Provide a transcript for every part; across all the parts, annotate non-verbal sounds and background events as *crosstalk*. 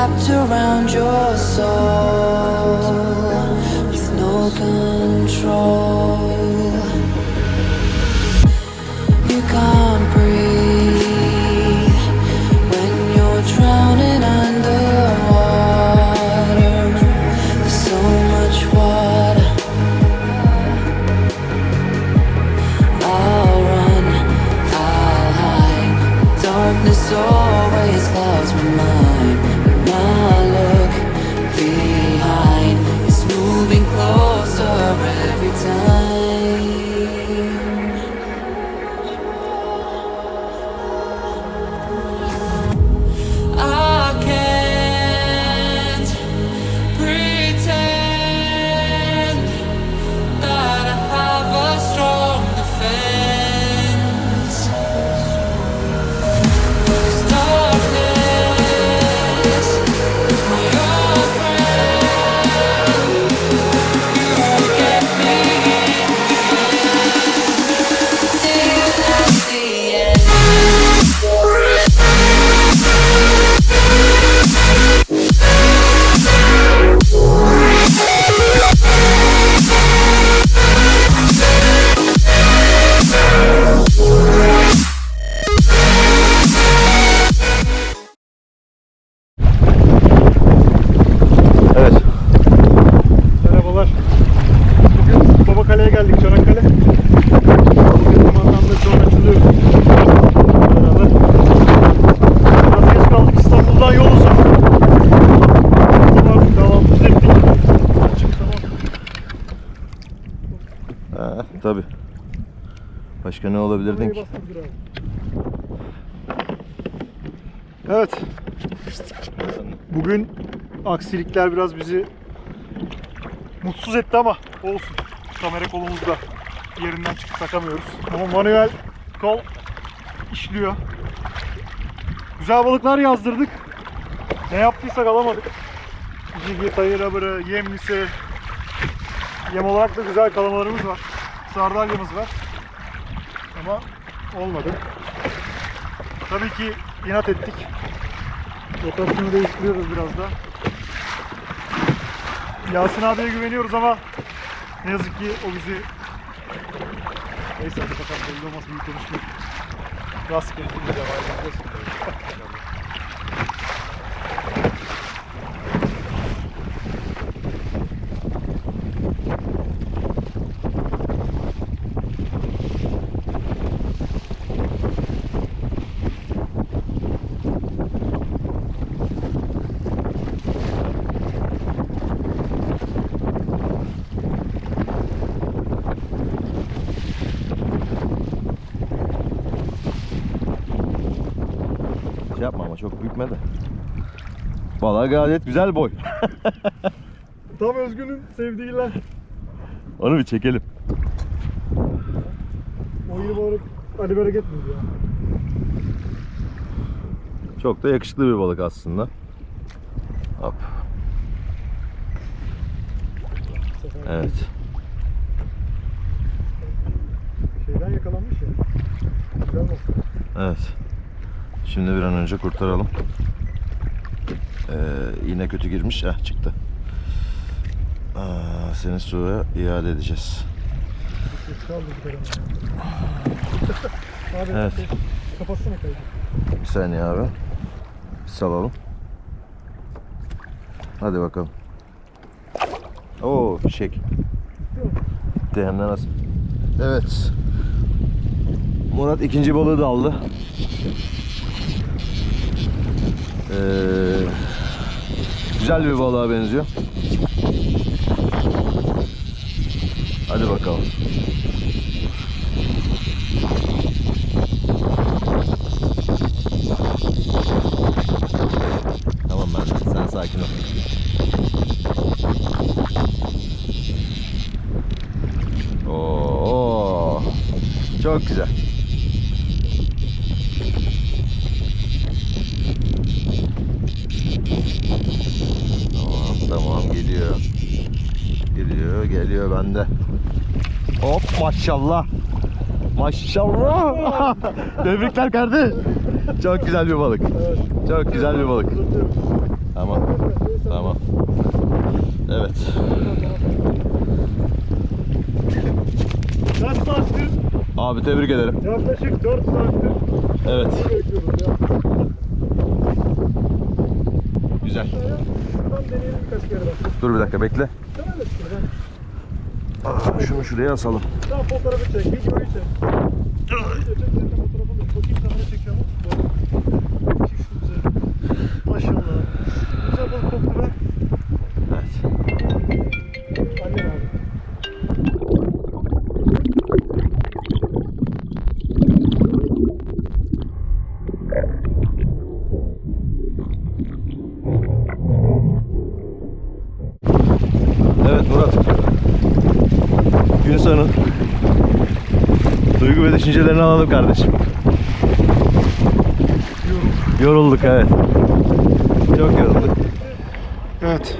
wrapped around your soul with no control. You can't breathe when you're drowning underwater. There's so much water. I'll run, I'll hide. Darkness always clouds my mind. Ha, tabii. Başka ne olabilirdin ki? Evet. Bugün aksilikler biraz bizi mutsuz etti ama olsun. Kamera kolumuzda yerinden çıkıp takamıyoruz. Ama manuel kol işliyor. Güzel balıklar yazdırdık. Ne yaptıysak alamadık. Jigi, tayır abırı, yem lise. Yem olarak da güzel kalamalarımız var. Sardalyamız var. Ama olmadı. Tabii ki inat ettik. Rotasyonu değiştiriyoruz biraz da. Yasin abiye güveniyoruz ama ne yazık ki o bizi Neyse hadi bakalım belli olmaz büyük konuşmayayım. Rastgele şimdi devam edeceğiz. *laughs* Şey yapma ama çok bükme de. Valla gayet güzel boy. *laughs* Tam Özgün'ün sevdiği lan. Onu bir çekelim. Yıl balık Ali Bereket miydi ya? Çok da yakışıklı bir balık aslında. Hop. Evet. Şeyden yakalanmış ya. Güzel balık. Evet. Şimdi bir an önce kurtaralım. Ee, iğne kötü girmiş. Ah çıktı. Aa, seni suya iade edeceğiz. Bir. *laughs* Abi Evet. kapatsana kaydı. Bir saniye abi. Salalım. Hadi bakalım. Oo fişek. Gitti hem de nasıl? Evet. Murat ikinci balığı da aldı. Ee, güzel bir balığa benziyor. Hadi bakalım. geliyor bende. Hop maşallah. Maşallah. *laughs* Tebrikler kardeş. Çok güzel bir balık. Çok güzel bir balık. Tamam. Tamam. Evet. Abi tebrik ederim. Yaklaşık 4 saattir. Evet. Güzel. Dur bir dakika bekle şunu şuraya asalım. Tamam fotoğrafı çek, videoyu çek. Video çek, zaten fotoğrafını da. Bakayım kamera çekiyor mu? Düşüncelerini alalım kardeşim. Yorulduk evet. Çok yorulduk. Evet.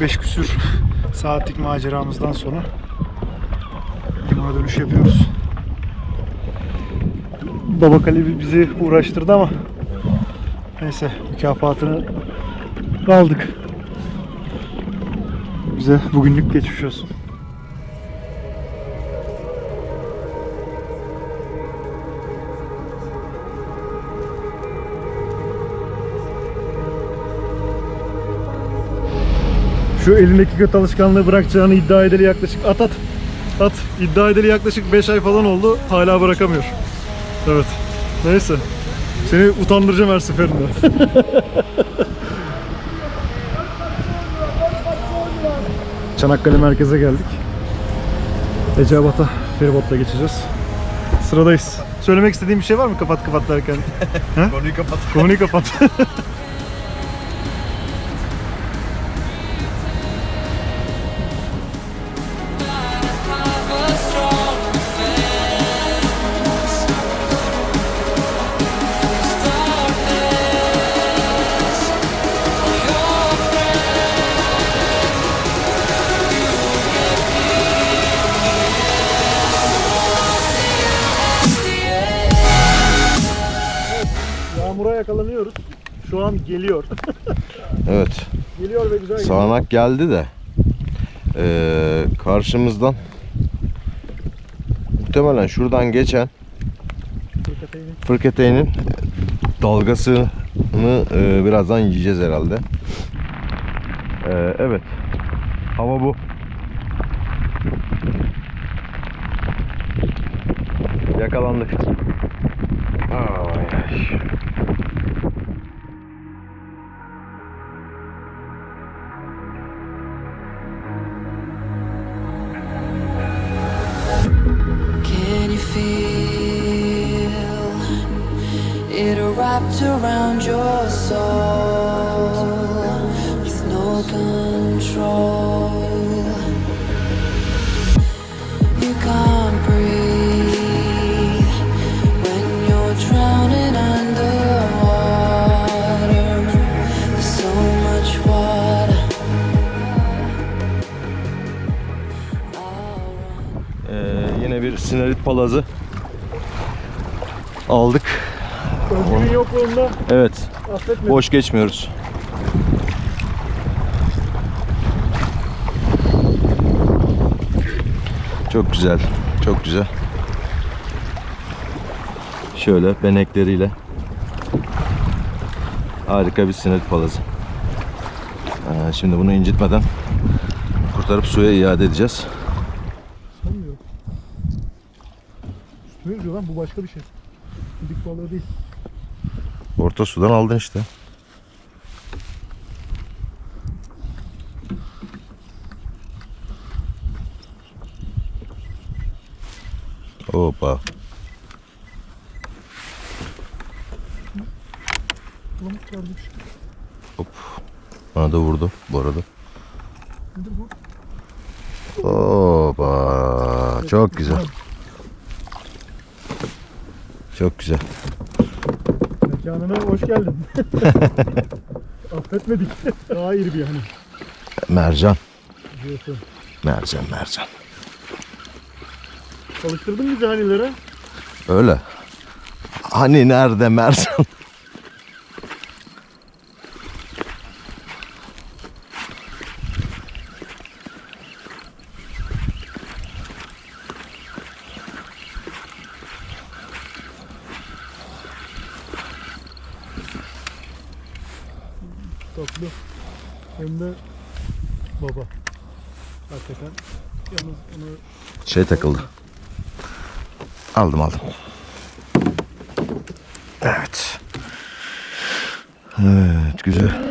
5 küsür saatlik maceramızdan sonra limana dönüş yapıyoruz. Baba Kalebi bizi uğraştırdı ama neyse mükafatını aldık. Bize bugünlük geçmiş olsun. Şu elindeki kötü alışkanlığı bırakacağını iddia edeli yaklaşık at at. At. İddia edeli yaklaşık 5 ay falan oldu. Hala bırakamıyor. Evet. Neyse. Seni utandıracağım her seferinde. *laughs* Çanakkale merkeze geldik. Eceabat'a feribotla geçeceğiz. Sıradayız. Söylemek istediğin bir şey var mı kapat kapat derken? *laughs* Konuyu kapat. Konuyu kapat. *laughs* Yağmura yakalanıyoruz. Şu an geliyor. *laughs* Evet. geliyor ve güzel geliyor. Sağanak geldi de eee, karşımızdan muhtemelen şuradan geçen fırkateyn'in dalgasını eee, birazdan yiyeceğiz herhalde. Eee, evet. Hava bu. Yakalandık. Ay, it wrapped around your soul with no control? You can't breathe when you're drowning underwater. There's so much water. Eee, yine bir sinarit palazı aldık. Özgür'ün yokluğunda Evet. affetmedim. Boş geçmiyoruz. Çok güzel. Çok güzel. Şöyle benekleriyle harika bir sinarit palazı. Ee, şimdi bunu incitmeden kurtarıp suya iade edeceğiz. Sanmıyorum. Üstüme yüzüyor lan bu başka bir şey. Dik balığı değil. Orta sudan aldın işte. Hoppa. Hop. Bana da vurdu bu arada. Hoppa. Çok güzel. Çok güzel. Mekanına hoş geldin. *laughs* Affetmedik. Daha iri bir hani. Mercan. Diyorsun. Mercan, mercan. Çalıştırdın bizi hanilere. Öyle. Hani nerede mercan? Hem de baba. Hakikaten yalnız onu Şey takıldı. Aldım aldım. Evet. Evet güzel.